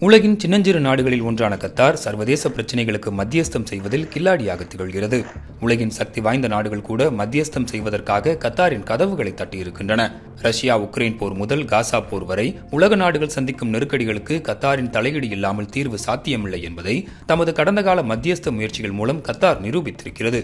உலகின் சின்னஞ்சிறு நாடுகளில் ஒன்றான கத்தார் சர்வதேச பிரச்சினைகளுக்கு மத்தியஸ்தம் செய்வதில் கில்லாடியாக திகழ்கிறது. உலகின் சக்தி வாய்ந்த நாடுகள் கூட மத்தியஸ்தம் செய்வதற்காக கத்தாரின் கதவுகளை தட்டியிருக்கின்றன. ரஷ்யா உக்ரைன் போர் முதல் காசா போர் வரை உலக நாடுகள் சந்திக்கும் நெருக்கடிகளுக்கு கத்தாரின் தலையீடு இல்லாமல் தீர்வு சாத்தியமில்லை என்பதை தமது கடந்த கால மத்தியஸ்த முயற்சிகள் மூலம் கத்தார் நிரூபித்திருக்கிறது.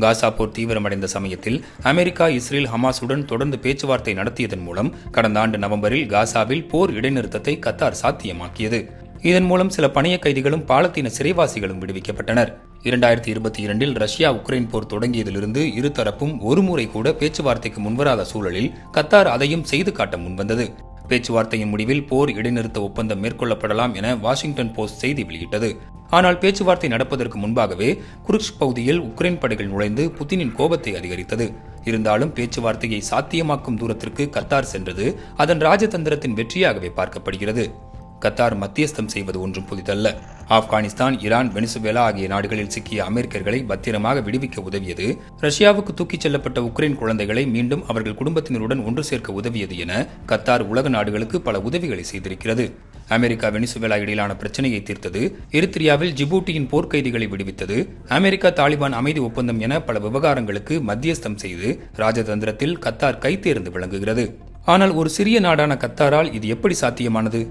காசா போர் தீவிரமடைந்த சமயத்தில் அமெரிக்கா இஸ்ரேல் ஹமாஸுடன் தொடர்ந்து பேச்சுவார்த்தை நடத்தியதன் மூலம் கடந்த ஆண்டு நவம்பரில் காசாவில் போர் இடைநிறுத்தத்தை கத்தார் சாத்தியமாக்கியது. இதன் மூலம் சில பணைய கைதிகளும் பாலத்தீன சிறைவாசிகளும் விடுவிக்கப்பட்டனர். இரண்டாயிரத்தி இருபத்தி இரண்டில் ரஷ்யா உக்ரைன் போர் தொடங்கியதிலிருந்து இருதரப்பும் ஒருமுறை கூட பேச்சுவார்த்தைக்கு முன்வராத சூழலில் கத்தார் அதையும் செய்து காட்ட முன்வந்தது. பேச்சுவார்த்தையின் முடிவில் போர் இடைநிறுத்த ஒப்பந்தம் மேற்கொள்ளப்படலாம் என வாஷிங்டன் போஸ்ட் செய்தி வெளியிட்டது. ஆனால் பேச்சுவார்த்தை நடப்பதற்கு முன்பாகவே குருக்ஷ் பகுதியில் உக்ரைன் படைகள் நுழைந்து புத்தினின் கோபத்தை அதிகரித்தது. இருந்தாலும் பேச்சுவார்த்தையை சாத்தியமாக்கும் தூரத்திற்கு கத்தார் சென்றது அதன் ராஜதந்திரத்தின் வெற்றியாகவே பார்க்கப்படுகிறது. கத்தார் மத்தியஸ்தம் செய்வது ஒன்றும் புதிதல்ல. ஆப்கானிஸ்தான் ஈரான் வெனிசுவேலா ஆகிய நாடுகளில் சிக்கிய அமெரிக்கர்களை பத்திரமாக விடுவிக்க உதவியது. ரஷ்யாவுக்கு தூக்கிச் செல்லப்பட்ட உக்ரைன் குழந்தைகளை மீண்டும் அவர்கள் குடும்பத்தினருடன் ஒன்று சேர்க்க உதவியது என கத்தார் உலக நாடுகளுக்கு பல உதவிகளை செய்திருக்கிறது. அமெரிக்கா வெனிசுவேலா இடையிலான பிரச்சனையை தீர்த்தது எரித்திரியாவில் ஜிபூட்டியின் போர்க்கைதிகளை விடுவித்தது அமெரிக்கா தாலிபான் அமைதி ஒப்பந்தம் என பல விவகாரங்களுக்கு மத்தியஸ்தம் செய்து ராஜதந்திரத்தில் கத்தார் கைத்தேர்ந்து விளங்குகிறது. ஆனால் ஒரு சிறிய நாடான கத்தாரால் இது எப்படி சாத்தியமானது?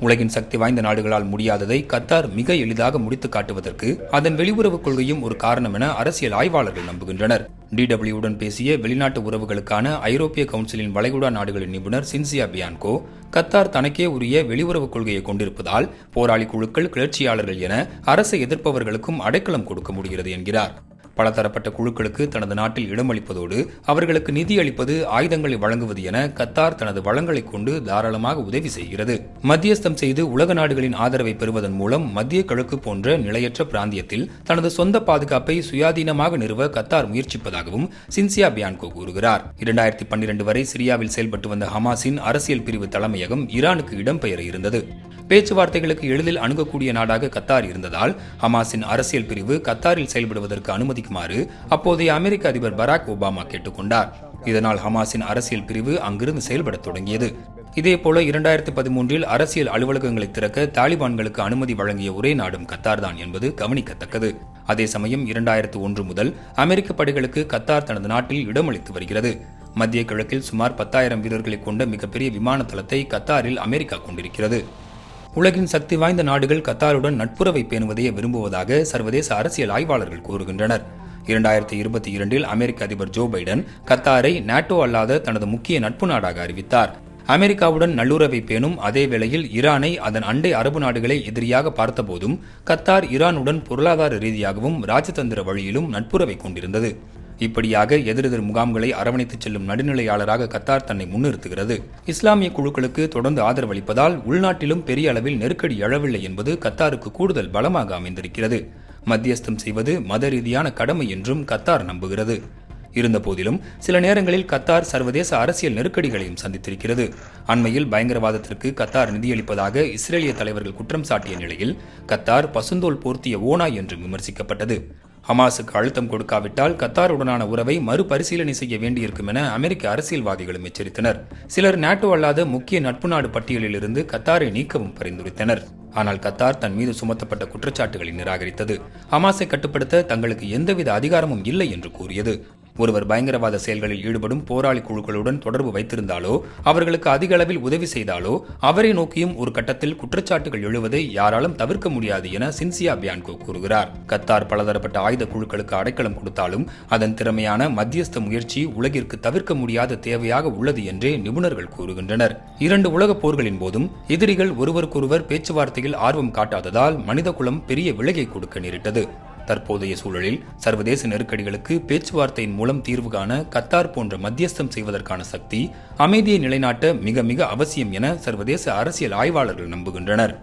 உலகின் சக்தி வாய்ந்த நாடுகளால் முடியாததை கத்தார் மிக எளிதாக முடித்து காட்டுவதற்கு அதன் வெளியுறவுக் கொள்கையும் ஒரு காரணம் என அரசியல் ஆய்வாளர்கள் நம்புகின்றனர். டிடபிள்யூடன் பேசிய வெளிநாட்டு உறவுகளுக்கான ஐரோப்பிய கவுன்சிலின் வளைகுடா நாடுகளின் நிபுணர் சின்சியா பியான்கோ கத்தார் தனக்கே உரிய வெளியுறவுக் கொள்கையை கொண்டிருப்பதால் போராளி குழுக்கள் கிளர்ச்சியாளர்கள் என அரசை எதிர்ப்பவர்களுக்கும் அடைக்கலம் கொடுக்க முடிகிறது என்கிறார். பலதரப்பட்ட குழுக்களுக்கு தனது நாட்டில் இடமளிப்பதோடு அவர்களுக்கு நிதி அளிப்பது ஆயுதங்களை வழங்குவது என கத்தார் தனது வளங்களை கொண்டு தாராளமாக உதவி செய்கிறது. மத்தியஸ்தம் செய்து உலக நாடுகளின் ஆதரவை பெறுவதன் மூலம் மத்திய கிழக்கு போன்ற நிலையற்ற பிராந்தியத்தில் தனது சொந்த பாதுகாப்பை சுயாதீனமாக நிறுவ கத்தார் முயற்சிப்பதாகவும் சின்சியா பியான்கோ கூறுகிறார். இரண்டாயிரத்தி பன்னிரண்டு வரை சிரியாவில் செயல்பட்டு வந்த ஹமாஸின் அரசியல் பிரிவு தலைமையகம் ஈரானுக்கு இடம்பெயர இருந்தது. பேச்சுவார்த்தைகளுக்கு எளிதில் அணுகக்கூடிய நாடாக கத்தார் இருந்ததால் ஹமாஸின் அரசியல் பிரிவு கத்தாரில் செயல்படுவதற்கு அனுமதிக்குமாறு அப்போதைய அமெரிக்க அதிபர் பராக் ஒபாமா கேட்டுக்கொண்டார். இதனால் ஹமாஸின் அரசியல் பிரிவு அங்கிருந்து செயல்படத் தொடங்கியது. இதேபோல இரண்டாயிரத்தி பதிமூன்றில் அரசியல் அலுவலகங்களை திறக்க தாலிபான்களுக்கு அனுமதி வழங்கிய ஒரே நாடும் கத்தார் தான் என்பது கவனிக்கத்தக்கது. அதே சமயம் இரண்டாயிரத்து ஒன்று முதல் அமெரிக்க படைகளுக்கு கத்தார் தனது நாட்டில் இடமளித்து வருகிறது. மத்திய கிழக்கில் சுமார் பத்தாயிரம் வீரர்களை கொண்ட மிகப்பெரிய விமான தளத்தை கத்தாரில் அமெரிக்கா கொண்டிருக்கிறது. உலகின் சக்தி வாய்ந்த நாடுகள் கத்தாருடன் நட்புறவை பேணுவதையே விரும்புவதாக சர்வதேச அரசியல் ஆய்வாளர்கள் கூறுகின்றனர். இரண்டாயிரத்தி இருபத்தி இரண்டில் அமெரிக்க அதிபர் ஜோ பைடன் கத்தாரை நாட்டோ அல்லாத தனது முக்கிய நட்பு நாடாக அறிவித்தார். அமெரிக்காவுடன் நல்லுறவை பேணும் அதே வேளையில் ஈரானை அதன் அண்டை அரபு நாடுகளை எதிரியாக பார்த்தபோதும் கத்தார் ஈரானுடன் பொருளாதார ரீதியாகவும் ராஜதந்திர வழியிலும் நட்புறவை கொண்டிருந்தது. இப்படியாக எதிரெதிர் முகாம்களை அரவணைத்துச் செல்லும் நடுநிலையாளராக கத்தார் தன்னை முன்னிறுத்துகிறது. இஸ்லாமிய குழுக்களுக்கு தொடர்ந்து ஆதரவளிப்பதால் உள்நாட்டிலும் பெரிய அளவில் நெருக்கடி எழவில்லை என்பது கத்தாருக்கு கூடுதல் பலமாக அமைந்திருக்கிறது. மத்தியஸ்தம் செய்வது மத ரீதியான கடமை என்றும் கத்தார் நம்புகிறது. இருந்தபோதிலும் சில நேரங்களில் கத்தார் சர்வதேச அரசியல் நெருக்கடிகளையும் சந்தித்திருக்கிறது. அண்மையில் பயங்கரவாதத்திற்கு கத்தார் நிதியளிப்பதாக இஸ்ரேலிய தலைவர்கள் குற்றம் சாட்டிய நிலையில் கத்தார் பசுந்தோல் போர்த்திய ஓனா என்று விமர்சிக்கப்பட்டது. ஹமாஸுக்கு அழுத்தம் கொடுக்காவிட்டால் கத்தாருடனான உறவை மறுபரிசீலனை செய்ய வேண்டியிருக்கும் என அமெரிக்க அரசியல்வாதிகளும் எச்சரித்தனர். சிலர் நாட்டோ அல்லாத முக்கிய நட்பு நாடு பட்டியலில் இருந்து கத்தாரை நீக்கவும் பரிந்துரைத்தனர். ஆனால் கத்தார் தன் மீது சுமத்தப்பட்ட குற்றச்சாட்டுகளை நிராகரித்தது. ஹமாஸை கட்டுப்படுத்த தங்களுக்கு எந்தவித அதிகாரமும் இல்லை என்று கூறியது. ஒருவர் பயங்கரவாத செயல்களில் ஈடுபடும் போராளி குழுக்களுடன் தொடர்பு வைத்திருந்தாலோ அவர்களுக்கு அதிக அளவில் உதவி செய்தாலோ அவரை நோக்கியும் ஒரு கட்டத்தில் குற்றச்சாட்டுகள் எழுவதை யாராலும் தவிர்க்க முடியாது என சின்சியா பியான்கோ கூறுகிறார். கத்தார் பலதரப்பட்ட ஆயுத குழுக்களுக்கு அடைக்கலம் கொடுத்தாலும் அதன் திறமையான மத்தியஸ்த முயற்சி உலகிற்கு தவிர்க்க முடியாத தேவையாக உள்ளது என்றே நிபுணர்கள் கூறுகின்றனர். இரண்டு உலகப் போர்களின் போதும் எதிரிகள் ஒருவருக்கொருவர் பேச்சுவார்த்தையில் ஆர்வம் காட்டாததால் மனிதகுலம் பெரிய விலையை கொடுக்க நேரிட்டது. தற்போதைய சூழலில் சர்வதேச நெருக்கடிகளுக்கு பேச்சுவார்த்தையின் மூலம் தீர்வு காண கத்தார் போன்ற மத்தியஸ்தம் செய்வதற்கான சக்தி அமைதியை நிலைநாட்ட மிக மிக அவசியம் என சர்வதேச அரசியல் ஆய்வாளர்கள் நம்புகின்றனர்.